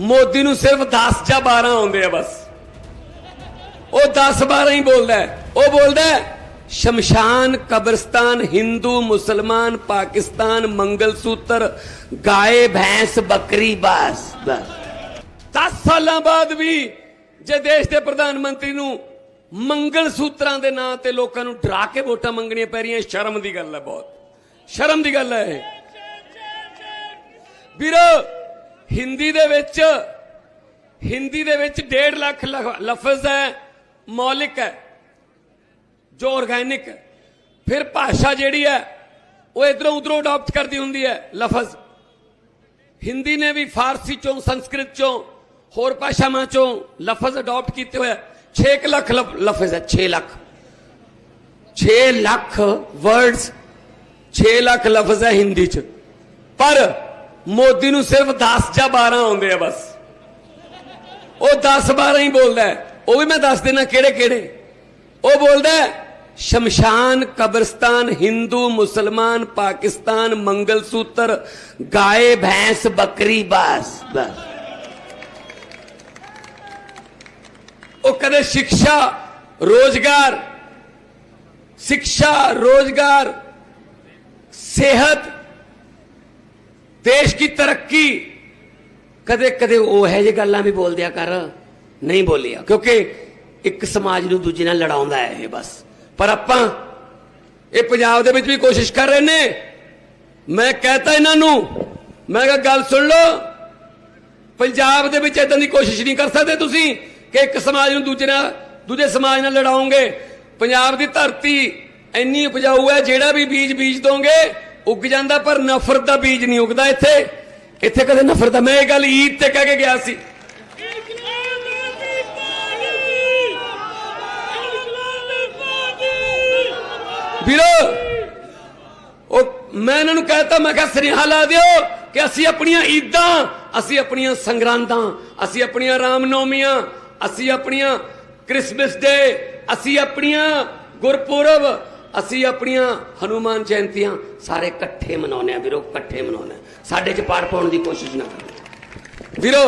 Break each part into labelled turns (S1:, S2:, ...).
S1: ਮੋਦੀ ਨੂੰ ਸਿਰਫ 10 ਜਾਂ 12 ਆਉਂਦੇ ਆ ਬਸ। ਉਹ 10 12 ਹੀ ਬੋਲਦਾ ਉਹ ਬੋਲਦਾ ਸ਼ਮਸ਼ਾਨ, ਕਬਰਸਤਾਨ, ਹਿੰਦੂ, ਮੁਸਲਮਾਨ, ਪਾਕਿਸਤਾਨ ਮੰਗਲ ਸੂਤਰ ਗਾਏ, ਭੈਂਸ, ਬੱਕਰੀ, ਬਸ ਬਸ। 10 ਸਾਲਾਂ ਬਾਅਦ ਵੀ ਜੇ ਦੇਸ਼ ਦੇ ਪ੍ਰਧਾਨ ਮੰਤਰੀ ਨੂੰ ਮੰਗਲ ਸੂਤਰਾਂ ਦੇ ਨਾਂ ਤੇ ਲੋਕਾਂ ਨੂੰ ਡਰਾ ਕੇ ਵੋਟਾਂ ਮੰਗਣੀਆਂ ਪੈ ਰਹੀਆਂ, ਸ਼ਰਮ ਦੀ ਗੱਲ ਹੈ ਬਹੁਤ। ਸ਼ਰਮ ਦੀ ਗੱਲ ਹੈ ਇਹ। ਵੀਰੋ ਹਿੰਦੀ ਦੇ ਵਿੱਚ, ਹਿੰਦੀ ਦੇ ਵਿੱਚ 1.5 ਲੱਖ ਲਫ਼ਜ਼ ਹੈ, ਮੌਲਿਕ ਹੈ, ਜੋ ਆਰਗੈਨਿਕ ਹੈ। ਫਿਰ ਭਾਸ਼ਾ ਜਿਹੜੀ ਹੈ, ਉਹ ਇਧਰੋਂ ਉਧਰੋਂ ਅਡਾਪਟ ਕਰਦੀ ਹੁੰਦੀ ਹੈ, ਲਫ਼ਜ਼। ਹਿੰਦੀ ਨੇ ਵੀ ਫਾਰਸੀ ਚੋਂ, ਸੰਸਕ੍ਰਿਤ ਚੋਂ, ਹੋਰ ਭਾਸ਼ਾਵਾਂ ਚੋਂ ਲਫ਼ਜ਼ ਅਡਾਪਟ ਕੀਤੇ ਹੋਏ 6 ਲੱਖ ਲਫ਼ਜ਼ ਹੈ 6 ਲੱਖ। 6 ਲੱਖ ਵਰਡਸ 6 ਲੱਖ ਲਫ਼ਜ਼ ਹੈ ਹਿੰਦੀ ਚ। ਪਰ ਮੋਦੀ ਨੂੰ ਸਿਰਫ 10 ਜਾਂ 12 ਆਉਂਦੇ ਆ ਬਸ। ਉਹ 10 12 ਹੀ ਬੋਲਦਾ ਉਹ ਵੀ ਮੈਂ ਦੱਸ ਦੇਣਾ ਕਿਹੜੇ ਕਿਹੜੇ। ਉਹ ਬੋਲਦਾ ਸ਼ਮਸ਼ਾਨ, ਕਬਰਸਤਾਨ, ਹਿੰਦੂ, ਮੁਸਲਮਾਨ, ਪਾਕਿਸਤਾਨ ਮੰਗਲ ਸੂਤਰ ਗਾਏ, ਭੈਂਸ, ਬੱਕਰੀ, ਬਸ ਬਸ। ਉਹ ਕਦੇ ਸਿੱਖਿਆ ਰੋਜ਼ਗਾਰ ਸਿੱਖਿਆ ਰੋਜ਼ਗਾਰ, ਸਿਹਤ ਦੇਸ਼ ਦੀ ਤਰੱਕੀ। ਕਦੇ ਕਦੇ ਉਹ ਹੈ ਜੇ ਗੱਲਾਂ ਵੀ ਬੋਲ ਦਿਆ ਕਰ, ਨਹੀਂ ਬੋਲਿਆ। ਕਿਉਂਕਿ ਇੱਕ ਸਮਾਜ ਨੂੰ ਦੂਜੇ ਨਾਲ ਲੜਾਉਂਦਾ ਹੈ ਇਹ ਬਸ। ਪਰ ਆਪਾਂ ਇਹ ਪੰਜਾਬ ਦੇ ਵਿੱਚ ਵੀ ਕੋਸ਼ਿਸ਼ ਕਰ ਰਹੇ ਨੇ। ਮੈਂ ਕਹਤਾ ਇਹਨਾਂ ਨੂੰ, ਮੈਂ ਕਿਹਾ ਗੱਲ ਸੁਣ ਲਓ। ਪੰਜਾਬ ਦੇ ਵਿੱਚ ਇਦਾਂ ਦੀ ਕੋਸ਼ਿਸ਼ ਨਹੀਂ ਕਰ ਸਕਦੇ ਤੁਸੀਂ ਕਿ ਇੱਕ ਸਮਾਜ ਨੂੰ ਦੂਜੇ ਨਾਲ, ਦੂਜੇ ਸਮਾਜ ਨਾਲ ਲੜਾਓਗੇ। ਪੰਜਾਬ ਦੀ ਧਰਤੀ ਇੰਨੀ ਉਪਜਾਊ ਹੈ, ਜਿਹੜਾ ਵੀ ਬੀਜ ਬੀਜ ਦੋਗੇ ਉੱਗ ਜਾਂਦਾ, ਪਰ ਨਫ਼ਰਤ ਦਾ ਬੀਜ ਨਹੀਂ ਉੱਗਦਾ ਇੱਥੇ। ਇੱਥੇ ਕਦੇ ਨਫ਼ਰਤ ਦਾ, ਮੈਂ ਇਹ ਗੱਲ ਈਦ ਤੇ ਕਹਿ ਕੇ ਗਿਆ ਸੀ। ਵੀਰੋ, ਉਹ ਮੈਂ ਇਹਨਾਂ ਨੂੰ ਕਹਤਾ, ਮੈਂ ਕਿਹਾ, ਸੁਨੇਹਾ ਲਾ ਦਿਓ ਕਿ ਅਸੀਂ ਆਪਣੀਆਂ ਈਦਾਂ, ਅਸੀਂ ਆਪਣੀਆਂ ਸੰਗਰਾਂਦਾਂ, ਅਸੀਂ ਆਪਣੀਆਂ ਰਾਮਨੌਮੀਆਂ, ਅਸੀਂ ਆਪਣੀਆਂ ਕ੍ਰਿਸਮਸ ਡੇ, ਅਸੀਂ ਆਪਣੀਆਂ ਗੁਰਪੁਰਬ ਅਸੀਂ ਆਪਣੀਆਂ ਹਨੂਮਾਨ ਜਯੰਤੀਆਂ ਸਾਰੇ ਇਕੱਠੇ ਮਨਾਉਂਦੇ ਆ ਵੀਰੋ, ਇਕੱਠੇ ਮਨਾਉਂਦੇ ਆ ਸਾਡੇ ਚ ਪਾੜ ਪਾਉਣ ਦੀ ਕੋਸ਼ਿਸ਼ ਨਾ ਕਰੋ। ਵੀਰੋ,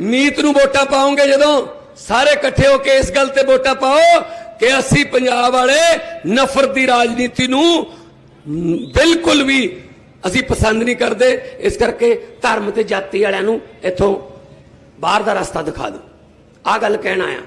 S1: ਮੀਤ ਨੂੰ ਵੋਟਾਂ ਪਾਉਂਗੇ ਜਦੋਂ ਸਾਰੇ ਇਕੱਠੇ ਹੋ ਕੇ ਇਸ ਗੱਲ ਤੇ ਵੋਟਾਂ ਪਾਓ ਕਿ ਅਸੀਂ ਪੰਜਾਬ ਵਾਲੇ ਨਫ਼ਰਤ ਦੀ ਰਾਜਨੀਤੀ ਨੂੰ ਬਿਲਕੁਲ ਵੀ ਅਸੀਂ ਪਸੰਦ ਨਹੀਂ ਕਰਦੇ। ਇਸ ਕਰਕੇ ਧਰਮ ਤੇ ਜਾਤੀ ਵਾਲਿਆਂ ਨੂੰ ਇੱਥੋਂ ਬਾਹਰ ਦਾ ਰਸਤਾ ਦਿਖਾ ਦਿਓ। ਆ ਗੱਲ ਕਹਿਣਾ ਆ